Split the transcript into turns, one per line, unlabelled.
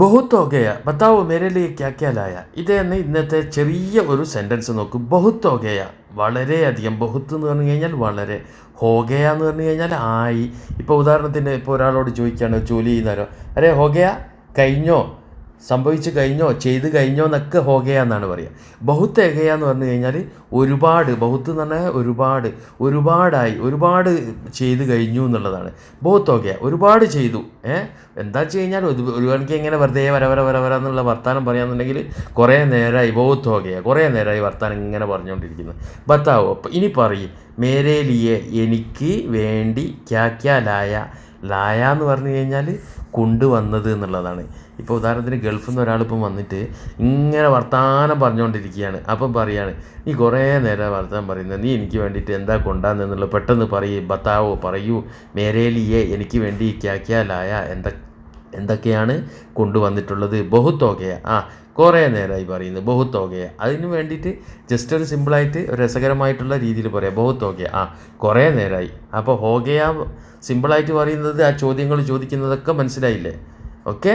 ബഹുത്ത് ഹോ ഗയ ബത്താവോ മേരെ ലിയെ ക്യാ ക്യാ ലായ ഇത് തന്നെ ഇന്നത്തെ ചെറിയ ഒരു സെന്റൻസ് നോക്കും. ബഹുത്ത് ഹോ ഗയ വളരെയധികം ബഹുത്ത് എന്ന് പറഞ്ഞു കഴിഞ്ഞാൽ വളരെ ഹോഗയ എന്ന് പറഞ്ഞു കഴിഞ്ഞാൽ ആയി. ഇപ്പോൾ ഉദാഹരണത്തിന് ഇപ്പോൾ ഒരാളോട് ചോദിക്കുകയാണ് ജോലി ചെയ്യുന്നവരോ? അരേ ഹോഗയ കഴിഞ്ഞോ? സംഭവിച്ചു കഴിഞ്ഞോ ചെയ്ത് കഴിഞ്ഞോ എന്നൊക്കെ ഹോഗയ എന്നാണ് പറയുക. ബഹുത്ത് ഏകയ എന്ന് പറഞ്ഞു കഴിഞ്ഞാൽ ഒരുപാട് ബഹുത്ത് എന്ന് പറഞ്ഞാൽ ഒരുപാട് ഒരുപാടായി ഒരുപാട് ചെയ്ത് കഴിഞ്ഞു എന്നുള്ളതാണ്. ബഹുത്ത് ഹോഗയ ഒരുപാട് ചെയ്തു. ഏ? എന്താ വെച്ച് കഴിഞ്ഞാൽ ഒരു ഒരു കണക്ക് ഇങ്ങനെ വെറുതെ വരവര വര വര വര എന്നുള്ള വർത്താനം പറയാന്നുണ്ടെങ്കിൽ കുറേ നേരമായി ബഹുത്ത് ഓകയ കുറേ നേരമായി വർത്താനം ഇങ്ങനെ പറഞ്ഞുകൊണ്ടിരിക്കുന്നത് ബത്താവോ അപ്പം ഇനി പറയും മേരേലിയെ എനിക്ക് വേണ്ടി ക്യാക്യാലായ ക്യാ ലായ എന്ന് പറഞ്ഞു കഴിഞ്ഞാൽ കൊണ്ടുവന്നത് എന്നുള്ളതാണ്. ഇപ്പോൾ ഉദാഹരണത്തിന് ഗൾഫിൽ നിന്ന് ഒരാളിപ്പം വന്നിട്ട് ഇങ്ങനെ വർത്തമാനം പറഞ്ഞുകൊണ്ടിരിക്കുകയാണ് അപ്പം പറയാണ് നീ കുറേ നേരം വർത്തമാനം പറയുന്നത്. നീ എനിക്ക് വേണ്ടിയിട്ട് എന്താ കൊണ്ടാന്നുള്ളത് പെട്ടെന്ന് പറയും ബത്താവോ പറയൂ. മേരേലിയെ എനിക്ക് വേണ്ടി ക്യാക്യാലായ ക്യാ ലായ എന്ത എന്തൊക്കെയാണ് കൊണ്ടുവന്നിട്ടുള്ളത്? ബഹുത്തോകയ ആ കുറേ നേരമായി പറയുന്നത് ബഹുത്തോകയ അതിന് വേണ്ടിയിട്ട് ജസ്റ്റ് ഒരു സിമ്പിളായിട്ട് ഒരു രസകരമായിട്ടുള്ള രീതിയിൽ പറയാം. ബഹുത്തോകയ ആ കുറേ നേരമായി അപ്പോൾ ഹോകയ സിമ്പിളായിട്ട് പറയുന്നത് ആ ചോദ്യങ്ങൾ ചോദിക്കുന്നതൊക്കെ മനസ്സിലായില്ലേ? ഓക്കെ